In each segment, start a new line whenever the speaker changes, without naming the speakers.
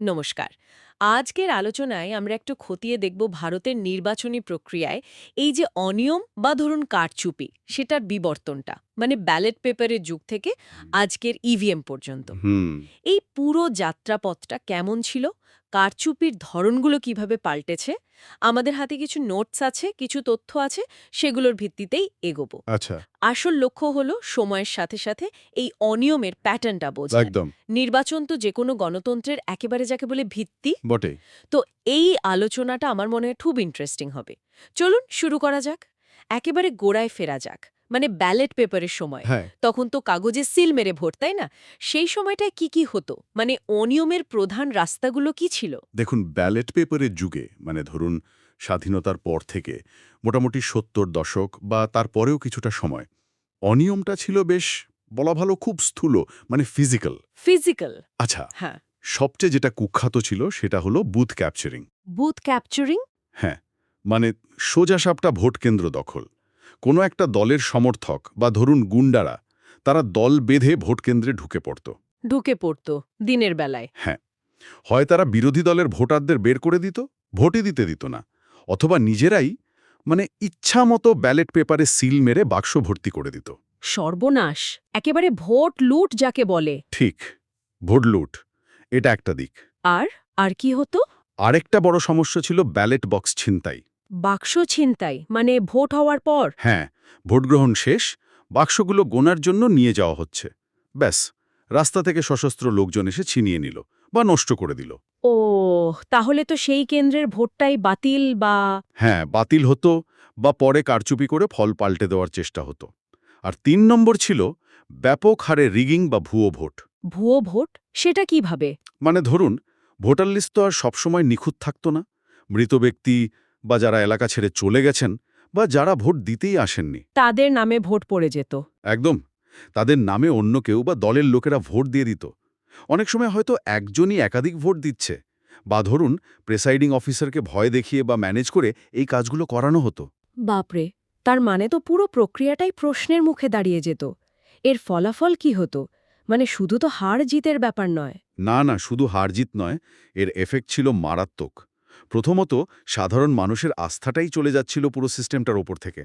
নমস্কার। আজকের আলোচনায় আমরা একটু খতিয়ে দেখব ভারতের নির্বাচনী প্রক্রিয়ায় এই যে অনিয়ম বা ধরুন কারচুপি সেটার বিবর্তনটা মানে ব্যালেট পেপারের যুগ থেকে আজকের ইভিএম পর্যন্ত। এই পুরো যাত্রাপথটা কেমন ছিল? কারচুপির ধরনগুলো কীভাবে পাল্টেছে? আমাদের হাতে কিছু নোটস আছে কিছু তথ্য আছে সেগুলোর ভিত্তিতেই এগোবো।
আচ্ছা।
আসল লক্ষ্য হলো সময়ের সাথে সাথে এই অনিয়মের প্যাটার্নটা বোঝা
একদম।
নির্বাচন তো যে কোনো গণতন্ত্রের একেবারে যাকে বলে ভিত্তি
বটে
তো এই আলোচনাটা আমার মনে হয় খুব ইন্টারেস্টিং হবে। চলুন শুরু করা যাক। একেবারে গোড়ায় ফেরা যাক। মানে ব্যালেট পেপারের সময়।
হ্যাঁ।
তখন তো কাগজে সিল মেরে ভোট তাই না? সেই সময়টায় কি কি হতো? মানে অনিয়মের প্রধান রাস্তাগুলো কি ছিল?
দেখুন ব্যালেট পেপারের যুগে মানে ধরুন স্বাধীনতার পর থেকে মোটামুটি সত্তর দশক বা তারপরেও কিছুটা সময় অনিয়মটা ছিল বেশ বলা ভালো খুব স্থূল মানে ফিজিক্যাল
ফিজিক্যাল
আচ্ছা।
হ্যাঁ।
সবচেয়ে যেটা কুখ্যাত ছিল সেটা হলো বুথ ক্যাপচারিং।
Booth capturing?
হ্যাঁ মানে সোজা সাপটা ভোট কেন্দ্র দখল। কোনো একটা দলের সমর্থক বা ধরুন গুন্ডারা তারা দল বেঁধে ভোট কেন্দ্রে ঢুকে পড়ত।
ঢুকে পড়তো দিনের বেলায়।
হ্যাঁ হয় তারা বিরোধী দলের ভোটারদের বের করে দিত ভোটই দিতে দিত না অথবা নিজেরাই মানে ইচ্ছা মতো ব্যালেট পেপারে সিল মেরে বাক্স ভর্তি করে দিত।
সর্বনাশ একেবারে ভোট লুট যাকে বলে।
ঠিক ভোট লুট। এটা একটা দিক।
আর আর কি হতো?
আরেকটা বড় সমস্যা ছিল ব্যালেট বক্স ছিনতাই।
বাক্স ছিনতাই মানে ভোট হওয়ার পর?
হ্যাঁ ভোটগ্রহণ শেষ বাক্সগুলো গোনার জন্য নিয়ে যাওয়া হচ্ছে। ব্যাস রাস্তা থেকে সশস্ত্র লোকজন এসে ছিনিয়ে নিল বা নষ্ট করে দিল।
ও তাহলে তো সেই কেন্দ্রের ভোটটাই বাতিল বা
হ্যাঁ বাতিল হতো বা পরে কারচুপি করে ফল পাল্টে দেওয়ার চেষ্টা হতো। আর তিন নম্বর ছিল ব্যাপক হারে রিগিং বা ভুয়ো ভোট।
ভুয়ো ভোট সেটা কীভাবে?
মানে ধরুন ভোটার লিস্ট তো আর সবসময় নিখুঁত থাকত না। মৃত ব্যক্তি বা যারা এলাকা ছেড়ে চলে গেছেন বা যারা ভোট দিতেই আসেননি।
তাদের নামে ভোট পড়ে যেত।
একদম। তাদের নামে অন্য কেউ বা দলের লোকেরা ভোট দিয়ে দিত। অনেক সময় হয়তো একজনই একাধিক ভোট দিচ্ছে। বা ধরুন প্রেসাইডিং অফিসারকে ভয় দেখিয়ে বা ম্যানেজ করে এই কাজগুলো করানো হতো।
বাপরে! তার মানে তো পুরো প্রক্রিয়াটাই প্রশ্নের মুখে দাঁড়িয়ে যেত। এর ফলাফল কি হতো? মানে শুধু তো হার জিতের ব্যাপার নয়।
না না শুধু হার জিত নয় এর এফেক্ট ছিল মারাত্মক। প্রথমত সাধারণ মানুষের আস্থাটাই চলে যাচ্ছিল পুরো সিস্টেমটার ওপর থেকে।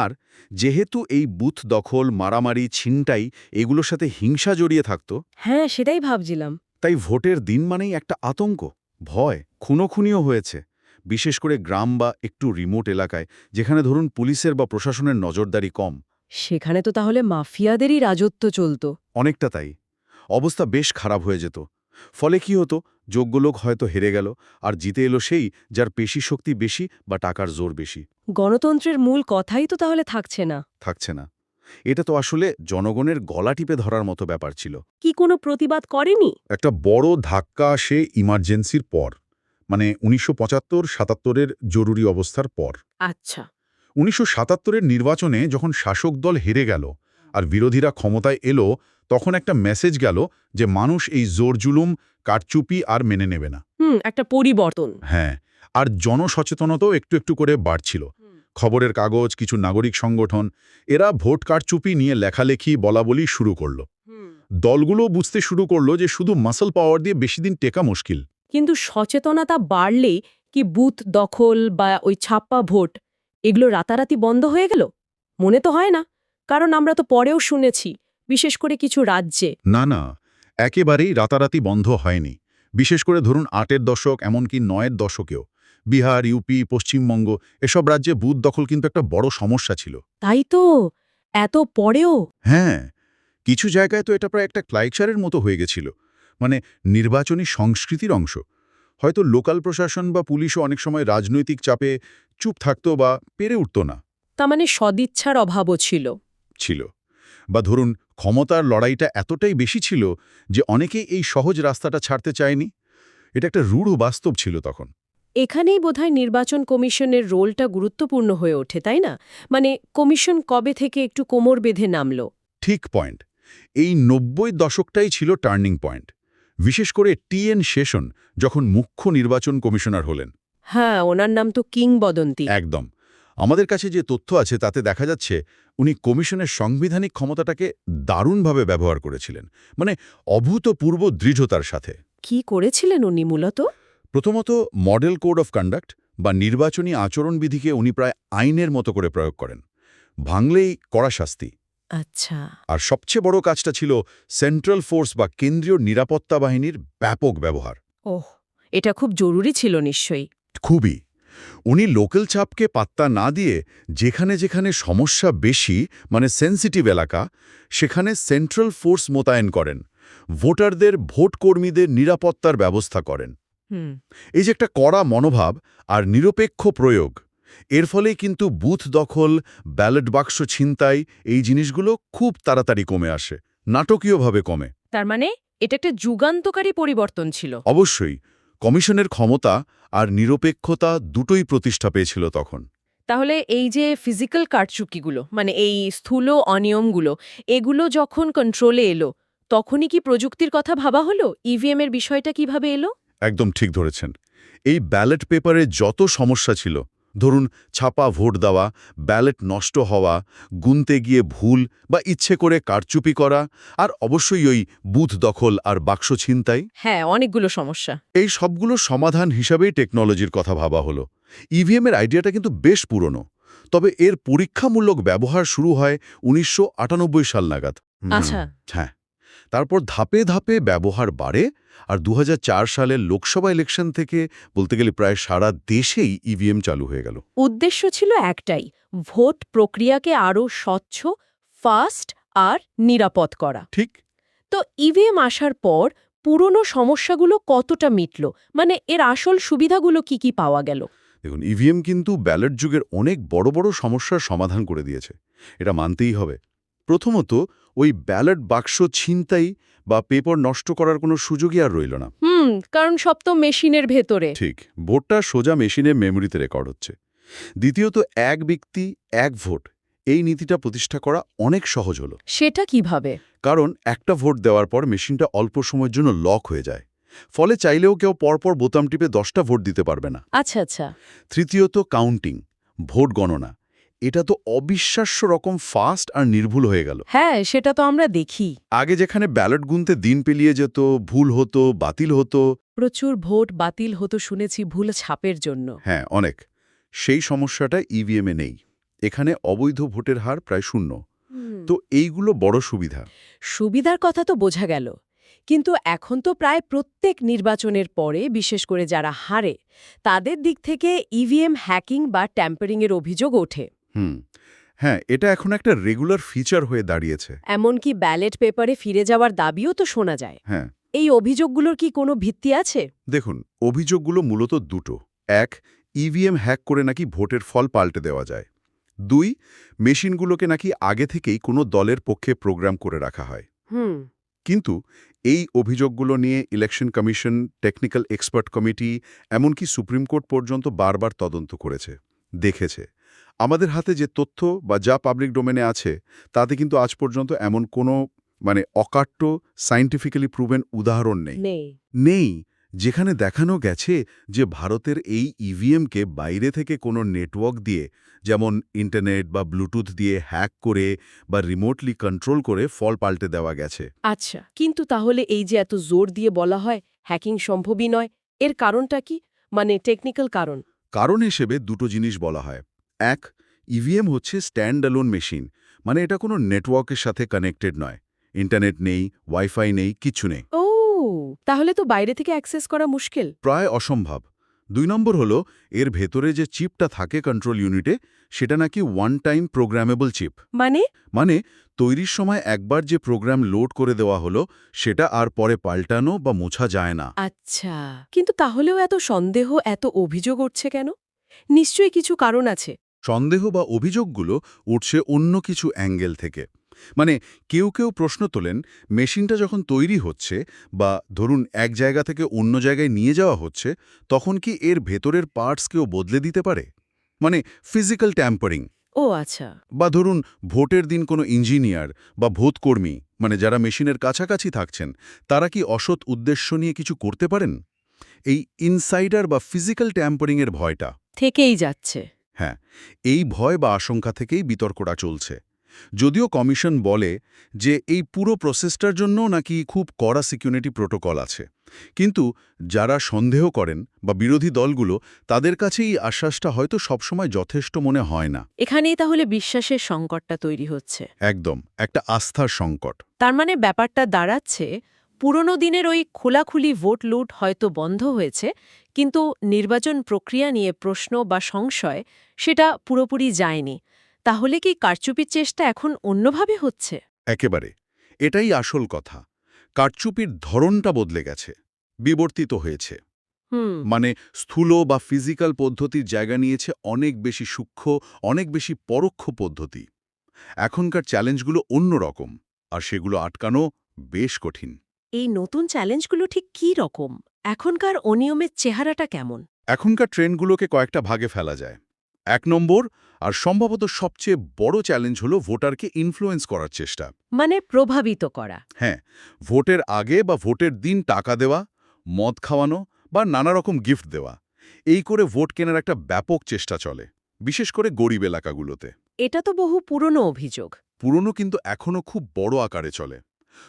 আর যেহেতু এই বুথ দখল মারামারি ছিনটাই এগুলোর সাথে হিংসা জড়িয়ে থাকত
হ্যাঁ সেটাই ভাবছিলাম।
তাই ভোটের দিন মানেই একটা আতঙ্ক ভয় খুনোখুনিও হয়েছে। বিশেষ করে গ্রাম বা একটু রিমোট এলাকায় যেখানে ধরুন পুলিশের বা প্রশাসনের নজরদারি কম।
সেখানে তো তাহলে মাফিয়াদেরই রাজত্ব চলত।
অনেকটা তাই। অবস্থা বেশ খারাপ হয়ে যেত। ফলে কি হতো যোগ্য লোক হয়তো হেরে গেল আর জিতে এলো সেই যার পেশি শক্তি বেশি বা টাকার জোর বেশি।
গণতন্ত্রের মূল কথাই তো তাহলে থাকছে না।
থাকছে না। এটা তো আসলে জনগণের গলা টিপে ধরার মতো ব্যাপার ছিল।
কি কোনো প্রতিবাদ করেনি?
একটা বড় ধাক্কা আসে ইমার্জেন্সির পর মানে উনিশশো পঁচাত্তর সাতাত্তরের জরুরি অবস্থার পর।
আচ্ছা।
উনিশশো সাতাত্তরের নির্বাচনে যখন শাসক দল হেরে গেল আর বিরোধীরা ক্ষমতায় এলো তখন একটা মেসেজ গেল যে মানুষ এই জোর জুলুম কারচুপি আর মেনে নেবে না।
হুম একটা পরিবর্তন।
হ্যাঁ আর জনসচেতনতাও একটু একটু করে বাড়ছিল। খবরের কাগজ কিছু নাগরিক সংগঠন এরা ভোট কারচুপি নিয়ে লেখালেখি বলাবলি শুরু করল। দলগুলো বুঝতে শুরু করল যে শুধু মাসল পাওয়ার দিয়ে বেশি দিন টেকা মুশকিল।
কিন্তু সচেতনতা বাড়লেই কি বুথ দখল বা ওই ছাপ্পা ভোট এগুলো রাতারাতি বন্ধ হয়ে গেল? মনে তো হয় না কারণ আমরা তো পরেও শুনেছি বিশেষ করে কিছু রাজ্যে।
না না একেবারেই রাতারাতি বন্ধ হয়নি। বিশেষ করে ধরুন আটের দশক এমনকি নয়ের দশকেও। বিহার ইউপি পশ্চিমবঙ্গ এসব রাজ্যে বুথ দখল কিন্তু একটা বড় সমস্যা ছিল।
তাই তো এত পরেও?
হ্যাঁ কিছু জায়গায় তো এটা প্রায় একটা ক্লাইকচারের মতো হয়ে গেছিল। মানে নির্বাচনী সংস্কৃতির অংশ। হয়তো লোকাল প্রশাসন বা পুলিশও অনেক সময় রাজনৈতিক চাপে চুপ থাকতো বা পেরে উঠত না।
তা মানে সদিচ্ছার অভাবও ছিল।
ছিল। বা ধরুন ক্ষমতার লড়াইটা এতটাই বেশি ছিল যে অনেকেই এই সহজ রাস্তাটা ছাড়তে চায়নি। এটা একটা রূঢ় বাস্তব ছিল তখন।
এখানেই বোধহয় নির্বাচন কমিশনের রোলটা গুরুত্বপূর্ণ হয়ে ওঠে তাই না? মানে কমিশন কবে থেকে একটু কোমর বেঁধে নামল?
ঠিক পয়েন্ট। এই নব্বই দশকটাই ছিল টার্নিং পয়েন্ট। বিশেষ করে টি এন শেষন যখন মুখ্য নির্বাচন কমিশনার হলেন।
হ্যাঁ ওনার নাম তো কিংবদন্তি।
একদম। আমাদের কাছে যে তথ্য আছে তাতে দেখা যাচ্ছে উনি কমিশনের সাংবিধানিক ক্ষমতাটাকে দারুণভাবে ব্যবহার করেছিলেন। মানে অভূতপূর্ব দৃঢ়তার সাথে।
কি করেছিলেন উনি মূলত?
প্রথমত মডেল কোড অফ কন্ডাক্ট বা নির্বাচনী আচরণবিধিকে উনি প্রায় আইনের মতো করে প্রয়োগ করেন। ভাঙলেই কড়া শাস্তি।
আচ্ছা।
আর সবচেয়ে বড় কাজটা ছিল সেন্ট্রাল ফোর্স বা কেন্দ্রীয় নিরাপত্তা বাহিনীর ব্যাপক ব্যবহার।
ওহ এটা খুব জরুরি ছিল নিশ্চয়ই।
খুবই। উনি লোকাল চাপকে পাত্তা না দিয়ে যেখানে যেখানে সমস্যা বেশি মানে সেন্সিটিভ এলাকা সেখানে সেন্ট্রাল ফোর্স মোতায়েন করেন। ভোটারদের ভোট কর্মীদের নিরাপত্তার ব্যবস্থা করেন।
হুম।
এই যে একটা কড়া মনোভাব আর নিরপেক্ষ প্রয়োগ এর ফলে কিন্তু বুথ দখল ব্যালট বাক্স ছিনতাই এই জিনিসগুলো খুব তাড়াতাড়ি কমে আসে নাটকীয়ভাবে কমে।
তার মানে এটা একটা যুগান্তকারী পরিবর্তন ছিল।
অবশ্যই কমিশনের ক্ষমতা আর নিরপেক্ষতা দুটোই প্রতিষ্ঠা পেয়েছিল তখন।
তাহলে এই যে ফিজিক্যাল কারচুকিগুলো মানে এই স্থূল অনিয়মগুলো এগুলো যখন কন্ট্রোলে এলো তখনই কি প্রযুক্তির কথা ভাবা হলো? ইভিএম এর বিষয়টা কীভাবে এলো?
একদম ঠিক ধরেছেন। এই ব্যালট পেপারে যত সমস্যা ছিল ধরুন ছাপা ভোট দেওয়া ব্যালেট নষ্ট হওয়া গুনতে গিয়ে ভুল বা ইচ্ছে করে কারচুপি করা আর অবশ্যই ওই বুথ দখল আর বাক্স ছিনতাই।
হ্যাঁ অনেকগুলো সমস্যা।
এই সবগুলো সমাধান হিসাবেই টেকনোলজির কথা ভাবা হলো। ইভিএম এর আইডিয়াটা কিন্তু বেশ পুরনো তবে এর পরীক্ষামূলক ব্যবহার শুরু হয় উনিশশো আটানব্বই সাল নাগাদ।
আচ্ছা।
হ্যাঁ। তারপর ধাপে ধাপে ব্যবহার বাড়ে আর দু হাজার চার সালের লোকসভা ইলেকশন থেকে বলতে গেলে প্রায় সারা দেশেই ইভিএম চালু হয়ে গেল।
উদ্দেশ্য ছিল একটাই ভোট প্রক্রিয়াকে আরও স্বচ্ছ ফাস্ট আর নিরাপদ করা।
ঠিক।
তো ইভিএম আসার পর পুরনো সমস্যাগুলো কতটা মিটল? মানে এর আসল সুবিধাগুলো কি কি পাওয়া গেল?
দেখুন ইভিএম কিন্তু ব্যালট যুগের অনেক বড় বড় সমস্যার সমাধান করে দিয়েছে। এটা মানতেই হবে। প্রথমত ওই ব্যালট বাক্স ছিনতাই বা পেপার নষ্ট করার কোনো সুযোগই আর রইল না।
হুম কারণ সব তো মেশিনের ভেতরে।
ঠিক ভোটটা সোজা মেশিনে মেমোরিতে রেকর্ড হচ্ছে। দ্বিতীয়ত এক ব্যক্তি এক ভোট এই নীতিটা প্রতিষ্ঠা করা অনেক সহজ হলো।
সেটা কীভাবে?
কারণ একটা ভোট দেওয়ার পর মেশিনটা অল্প সময়ের জন্য লক হয়ে যায়। ফলে চাইলেও কেউ পরপর বোতাম টিপে দশটা ভোট দিতে পারবে না।
আচ্ছা আচ্ছা।
তৃতীয়ত কাউন্টিং ভোট গণনা এটা তো অবিশ্বাস্য রকম ফাস্ট আর নির্ভুল হয়ে গেল।
হ্যাঁ সেটা তো আমরা দেখি।
আগে যেখানে ব্যালট গুনতে দিন পেলিয়ে যেত ভুল হতো বাতিল হতো।
প্রচুর ভোট বাতিল হতো শুনেছি ভুল ছাপের জন্য।
হ্যাঁ অনেক। সেই সমস্যাটা ইভিএমে নেই। এখানে অবৈধ ভোটের হার প্রায় শূন্য। তো এইগুলো বড় সুবিধা।
সুবিধার কথা তো বোঝা গেল। কিন্তু এখন তো প্রায় প্রত্যেক নির্বাচনের পরে বিশেষ করে যারা হারে তাদের দিক থেকে ইভিএম হ্যাকিং বা ট্যাম্পারিংয়ের অভিযোগ ওঠে।
হুম। হ্যাঁ এটা এখন একটা রেগুলার ফিচার হয়ে দাঁড়িয়েছে।
এমনকি ব্যালেট পেপারে ফিরে যাওয়ার দাবিও তো শোনা যায়।
হ্যাঁ।
এই অভিযোগগুলোর কি কোনো ভিত্তি আছে?
দেখুন অভিযোগগুলো মূলত দুটো। এক ইভিএম হ্যাক করে নাকি ভোটের ফল পাল্টে দেওয়া যায়। দুই মেশিনগুলোকে নাকি আগে থেকেই কোনো দলের পক্ষে প্রোগ্রাম করে রাখা হয়।
হুম।
কিন্তু এই অভিযোগগুলো নিয়ে election commission technical expert committee এমনকি সুপ্রিম কোর্ট পর্যন্ত বারবার তদন্ত করেছে দেখেছে। আমাদের হাতে যে তথ্য বা যা পাবলিক ডোমেনে আছে তাতে কিন্তু আজ পর্যন্ত এমন কোনো মানে অকাট্য সাইন্টিফিক্যালি প্রুভেন উদাহরণ নেই।
নেই।
যেখানে দেখানো গেছে যে ভারতের এই ইভিএমকে বাইরে থেকে কোনো নেটওয়ার্ক দিয়ে যেমন ইন্টারনেট বা ব্লুটুথ দিয়ে হ্যাক করে বা রিমোটলি কন্ট্রোল করে ফল পাল্টে দেওয়া গেছে।
আচ্ছা কিন্তু তাহলে এই যে এত জোর দিয়ে বলা হয় হ্যাকিং সম্ভবই নয় এর কারণটা কি? মানে টেকনিক্যাল কারণ?
কারণ হিসেবে দুটো জিনিস বলা হয়। এক ইভিএম হচ্ছে স্ট্যান্ড অ্যালোন মেশিন মানে এটা কোনো নেটওয়ার্কের সাথে কানেক্টেড নয়। ইন্টারনেট নেই ওয়াইফাই নেই কিছু নেই।
ও তাহলে তো বাইরে থেকে অ্যাক্সেস করা মুশকিল।
প্রায় অসম্ভব। দুই নম্বর হলো এর ভেতরে যে চিপটা থাকে কন্ট্রোল ইউনিটে সেটা নাকি ওয়ান টাইম প্রোগ্রামেবল চিপ
মানে?
মানে তৈরির সময় একবার যে প্রোগ্রাম লোড করে দেওয়া হলো সেটা আর পরে পাল্টানো বা মোছা যায় না।
আচ্ছা কিন্তু তাহলেও এত সন্দেহ এত অভিযোগ উঠছে কেন? নিশ্চয়ই কিছু কারণ আছে।
সন্দেহ বা অভিযোগগুলো উঠছে অন্য কিছু অ্যাঙ্গেল থেকে। মানে কেউ কেউ প্রশ্ন তোলেন মেশিনটা যখন তৈরি হচ্ছে বা ধরুন এক জায়গা থেকে অন্য জায়গায় নিয়ে যাওয়া হচ্ছে তখন কি এর ভেতরের পার্টস কেউ বদলে দিতে পারে? মানে ফিজিক্যাল ট্যাম্পারিং
ও আচ্ছা।
বা ধরুন ভোটের দিন কোনো ইঞ্জিনিয়ার বা ভোটকর্মী মানে যারা মেশিনের কাছাকাছি থাকছেন তারা কি অসৎ উদ্দেশ্য নিয়ে কিছু করতে পারেন? এই ইনসাইডার বা ফিজিক্যাল ট্যাম্পারিংয়ের ভয়টা।
থেকেই যাচ্ছে।
হ্যাঁ এই ভয় বা আশঙ্কা থেকেই বিতর্কটা চলছে। যদিও কমিশন বলে যে এই পুরো প্রসেসটার জন্য নাকি খুব কড়া সিকিউরিটি প্রোটোকল আছে। কিন্তু যারা সন্দেহ করেন বা বিরোধী দলগুলো তাদের কাছে এই আশ্বাসটা হয়তো সবসময় যথেষ্ট মনে হয় না।
এখানেই তাহলে বিশ্বাসের সংকটটা তৈরি হচ্ছে।
একদম একটা আস্থার সংকট।
তার মানে ব্যাপারটা দাঁড়াচ্ছে পুরনো দিনের ওই খোলাখুলি ভোট লুট হয়তো বন্ধ হয়েছে কিন্তু নির্বাচন প্রক্রিয়া নিয়ে প্রশ্ন বা সংশয় সেটা পুরোপুরি যায়নি। তাহলে কি কারচুপির চেষ্টা এখন অন্যভাবে হচ্ছে?
একেবারে। এটাই আসল কথা। কারচুপির ধরনটা বদলে গেছে বিবর্তিত হয়েছে। মানে স্থূল বা ফিজিক্যাল পদ্ধতির জায়গা নিয়েছে অনেক বেশি সূক্ষ্ম অনেক বেশি পরোক্ষ পদ্ধতি। এখনকার চ্যালেঞ্জগুলো অন্যরকম আর সেগুলো আটকানো বেশ কঠিন।
এই নতুন চ্যালেঞ্জগুলো ঠিক কী রকম? এখনকার অনিয়মের চেহারাটা কেমন?
এখনকার ট্রেনগুলোকে কয়েকটা ভাগে ফেলা যায়। এক নম্বর আর সম্ভবত সবচেয়ে বড় চ্যালেঞ্জ হলো ভোটারকে ইনফ্লুয়েন্স করার চেষ্টা।
মানে প্রভাবিত করা।
হ্যাঁ ভোটের আগে বা ভোটের দিন টাকা দেওয়া মদ খাওয়ানো বা নানা রকম গিফট দেওয়া। এই করে ভোট কেনার একটা ব্যাপক চেষ্টা চলে বিশেষ করে গরিব এলাকাগুলোতে।
এটা তো বহু পুরনো অভিযোগ।
পুরনো কিন্তু এখনও খুব বড় আকারে চলে।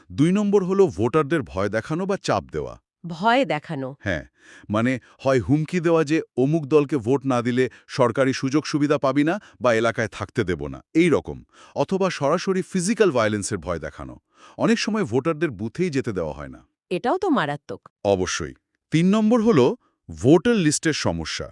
দুই নম্বর হলো ভোটারদের ভয় দেখানো বা চাপ দেওয়া।
ভয় দেখানো।
হ্যাঁ মানে হয় হুমকি দেওয়া যে অমুক দলকে ভোট না দিলে সরকারি সুযোগ সুবিধা পাবি না বা এলাকায় থাকতে দেব না। এই রকম। অথবা সরাসরি ফিজিক্যাল ভায়োলেন্সের ভয় দেখানো। অনেক সময় ভোটারদের বুথেই যেতে দেওয়া হয় না।
এটাও তো মারাত্মক।
অবশ্যই। তিন নম্বর হল ভোটার লিস্টের সমস্যা।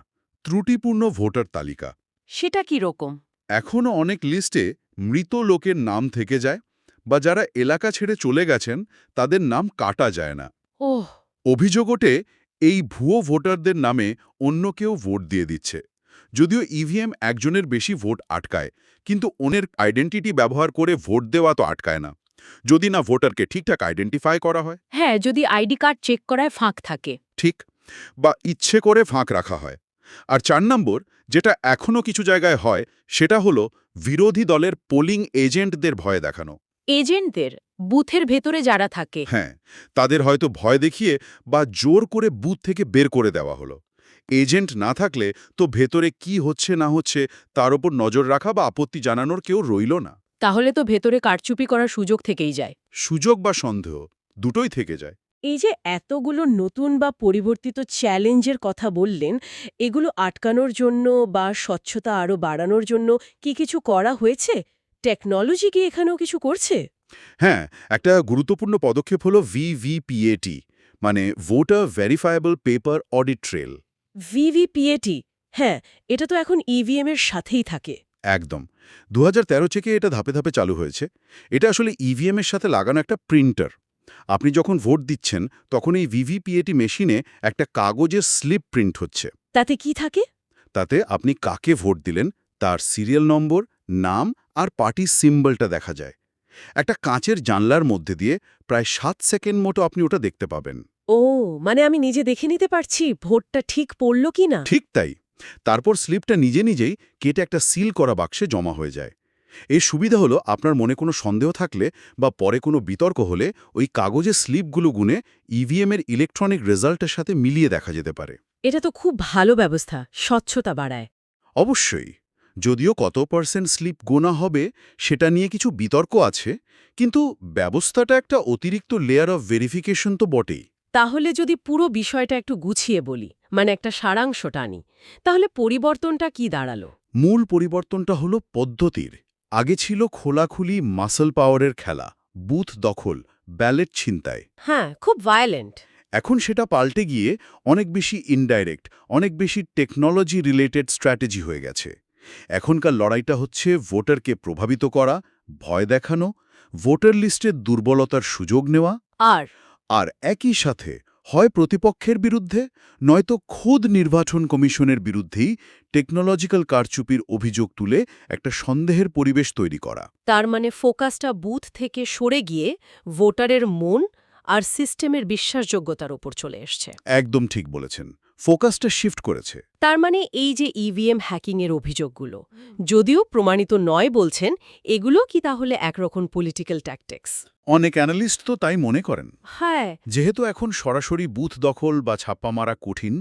ত্রুটিপূর্ণ ভোটার তালিকা।
সেটা কি রকম?
এখনও অনেক লিস্টে মৃত লোকের নাম থেকে যায় বা যারা এলাকা ছেড়ে চলে গেছেন তাদের নাম কাটা যায় না।
ওহ!
অভিযোগ ওঠে এই ভুয়ো ভোটারদের নামে অন্য কেউ ভোট দিয়ে দিচ্ছে। যদিও ইভিএম একজনের বেশি ভোট আটকায় কিন্তু ওনের আইডেন্টিটি ব্যবহার করে ভোট দেওয়া তো আটকায় না। যদি না ভোটারকে ঠিকঠাক আইডেন্টিফাই করা হয়?
হ্যাঁ যদি আইডি কার্ড চেক করায় ফাঁক থাকে।
ঠিক বা ইচ্ছে করে ফাঁক রাখা হয়। আর চার নম্বর যেটা এখনও কিছু জায়গায় হয় সেটা হলো বিরোধী দলের পোলিং এজেন্টদের ভয় দেখানো।
এজেন্টদের বুথের ভেতরে যারা থাকে।
হ্যাঁ তাদের হয়তো ভয় দেখিয়ে বা জোর করে বুথ থেকে বের করে দেওয়া হলো। এজেন্ট না থাকলে তো ভেতরে কি হচ্ছে না হচ্ছে তার ওপর নজর রাখা বা আপত্তি জানানোর কেউ রইল না।
তাহলে তো ভেতরে কারচুপি করার সুযোগ থেকেই যায়।
সুযোগ বা সন্দেহ দুটোই থেকে যায়।
এই যে এতগুলো নতুন বা পরিবর্তিত চ্যালেঞ্জের কথা বললেন এগুলো আটকানোর জন্য বা স্বচ্ছতা আরও বাড়ানোর জন্য কি কিছু করা হয়েছে? টেকনোলজি কি এখানেও কিছু করছে?
হ্যাঁ একটা গুরুত্বপূর্ণ পদক্ষেপ হলো ভিভিপিএটি মানে voter verifiable paper audit trail
VVPAT হ্যাঁ এটা তো এখন ইভিএম এর সাথেই থাকে।
একদম। দু হাজার তেরো থেকে এটা ধাপে ধাপে চালু হয়েছে। এটা আসলে ইভিএম এর সাথে লাগানো একটা প্রিন্টার আপনি যখন ভোট দিচ্ছেন তখন এই ভিভিপিএটি মেশিনে একটা কাগজের স্লিপ প্রিন্ট হচ্ছে।
তাতে কি থাকে?
তাতে আপনি কাকে ভোট দিলেন তার সিরিয়াল নম্বর নাম আর পার্টির সিম্বলটা দেখা যায়। একটা কাঁচের জানলার মধ্যে দিয়ে প্রায় সাত সেকেন্ড মতো আপনি ওটা দেখতে পাবেন।
ও মানে আমি নিজে দেখে নিতে পারছি ভোটটা ঠিক পড়ল কি না?
ঠিক তাই। তারপর স্লিপটা নিজে নিজেই কেটে একটা সিল করা বাক্সে জমা হয়ে যায়। এর সুবিধা হলো আপনার মনে কোনো সন্দেহ থাকলে বা পরে কোনো বিতর্ক হলে ওই কাগজের স্লিপগুলো গুনে ইভিএমের ইলেকট্রনিক রেজাল্টের সাথে মিলিয়ে দেখা যেতে পারে।
এটা তো খুব ভালো ব্যবস্থা স্বচ্ছতা বাড়ায়।
অবশ্যই। যদিও কত পার্সেন্ট স্লিপ গোনা হবে সেটা নিয়ে কিছু বিতর্ক আছে কিন্তু ব্যবস্থাটা একটা অতিরিক্ত লেয়ার অফ ভেরিফিকেশন তো বটেই।
তাহলে যদি পুরো বিষয়টা একটু গুছিয়ে বলি মানে একটা সারাংশ টানি তাহলে পরিবর্তনটা কি দাঁড়াল?
মূল পরিবর্তনটা হলো পদ্ধতির। আগে ছিল খোলাখুলি মাসল পাওয়ারের খেলা বুথ দখল ব্যালেট ছিনতাই।
হ্যাঁ খুব ভায়োলেন্ট
এখন সেটা পাল্টে গিয়ে অনেক বেশি ইনডাইরেক্ট অনেক বেশি টেকনোলজি রিলেটেড স্ট্র্যাটেজি হয়ে গেছে। এখনকার লড়াইটা হচ্ছে ভোটারকে প্রভাবিত করা ভয় দেখানো ভোটার লিস্টের দুর্বলতার সুযোগ নেওয়া
আর?
আর একই সাথে হয় প্রতিপক্ষের বিরুদ্ধে নয়তো খোদ নির্বাচন কমিশনের বিরুদ্ধেই টেকনোলজিক্যাল কারচুপির অভিযোগ তুলে একটা সন্দেহের পরিবেশ তৈরি করা।
তার মানে ফোকাসটা বুথ থেকে সরে গিয়ে ভোটারের মন আর সিস্টেমের বিশ্বাসযোগ্যতার উপর চলে এসছে।
একদম ঠিক বলেছেন। ফোকাসটা শিফট করেছে।
তার মানে এই যে ইভিএম হ্যাকিংয়ের অভিযোগগুলো যদিও প্রমাণিত নয় বলছেন এগুলো কি তাহলে একরকম পলিটিক্যাল ট্যাকটিক্স
অনেক অ্যানালিস্ট তো তাই মনে করেন।
হ্যাঁ।
যেহেতু এখন সরাসরি বুথ দখল বা ছাপ্পা মারা কঠিন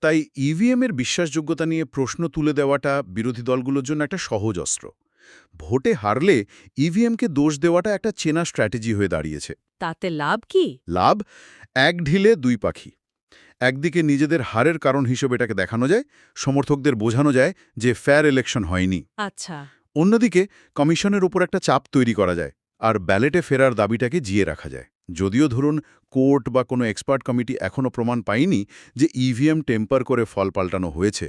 তাই ইভিএম এর বিশ্বাসযোগ্যতা নিয়ে প্রশ্ন তুলে দেওয়াটা বিরোধী দলগুলোর জন্য একটা সহজ অস্ত্র। ভোটে হারলে ইভিএমকে দোষ দেওয়াটা একটা চেনা স্ট্র্যাটেজি হয়ে দাঁড়িয়েছে।
তাতে লাভ কি?
লাভ এক ঢিলে দুই পাখি। একদিকে নিজেদের হারের কারণ হিসেবে এটাকে দেখানো যায় সমর্থকদের বোঝানো যায় যে ফেয়ার ইলেকশন হয়নি।
আচ্ছা।
অন্যদিকে কমিশনের উপর একটা চাপ তৈরি করা যায় আর ব্যালেটে ফেরার দাবিটাকে জিয়ে রাখা যায়। যদিও ধরুন কোর্ট বা কোনো এক্সপার্ট কমিটি এখনও প্রমাণ পায়নি যে ইভিএম টেম্পার করে ফল পাল্টানো হয়েছে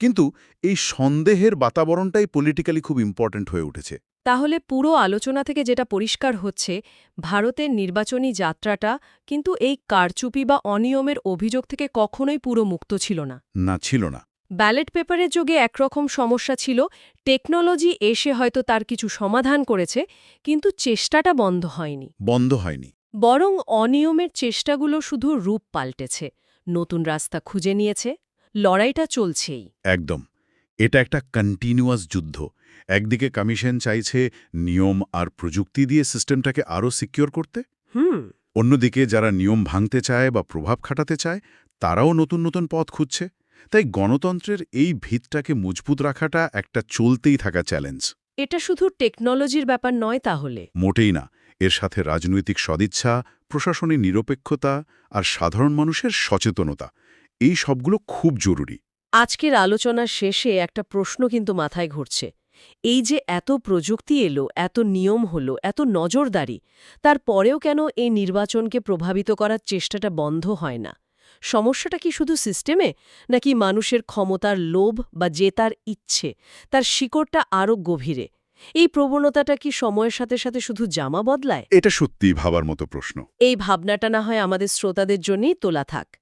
কিন্তু এই সন্দেহের বাতাবরণটাই পলিটিক্যালি খুব ইম্পর্ট্যান্ট হয়ে উঠেছে।
তাহলে পুরো আলোচনা থেকে যেটা পরিষ্কার হচ্ছে ভারতের নির্বাচনী যাত্রাটা কিন্তু এই কারচুপি বা অনিয়মের অভিযোগ থেকে কখনোই পুরো মুক্ত ছিল না।
না ছিল না।
ব্যালট পেপারের যোগে একরকম সমস্যা ছিল টেকনোলজি এসে হয়তো তার কিছু সমাধান করেছে কিন্তু চেষ্টাটা বন্ধ হয়নি।
বন্ধ হয়নি।
বরং অনিয়মের চেষ্টাগুলো শুধু রূপ পাল্টেছে নতুন রাস্তা খুঁজে নিয়েছে লড়াইটা চলছেই।
একদম। এটা একটা কন্টিনিউয়াস যুদ্ধ। একদিকে কমিশন চাইছে নিয়ম আর প্রযুক্তি দিয়ে সিস্টেমটাকে আরও সিকিওর করতে।
হুম।
অন্যদিকে যারা নিয়ম ভাঙতে চায় বা প্রভাব খাটাতে চায় তারাও নতুন নতুন পথ খুঁজছে। তাই গণতন্ত্রের এই ভিতটাকে মজবুত রাখাটা একটা চলতেই থাকা চ্যালেঞ্জ
এটা শুধু টেকনোলজির ব্যাপার নয় তাহলে।
মোটেই না। এর সাথে রাজনৈতিক সদিচ্ছা প্রশাসনিক নিরপেক্ষতা আর সাধারণ মানুষের সচেতনতা এই সবগুলো খুব জরুরি।
আজকের আলোচনার শেষে একটা প্রশ্ন কিন্তু মাথায় ঘুরছে। এই যে এত প্রযুক্তি এলো এত নিয়ম হলো এত নজরদারি তারপরেও কেন এই নির্বাচনকে প্রভাবিত করার চেষ্টাটা বন্ধ হয় না? সমস্যাটা কি শুধু সিস্টেমে নাকি মানুষের ক্ষমতার লোভ বা জেতার ইচ্ছে তার শিকড়টা আরও গভীরে? এই প্রবণতাটা কি সময়ের সাথে সাথে শুধু জামা বদলায়?
এটা সত্যিই ভাবার মতো প্রশ্ন।
এই ভাবনাটা না হয় আমাদের শ্রোতাদের জন্যই তোলা থাক।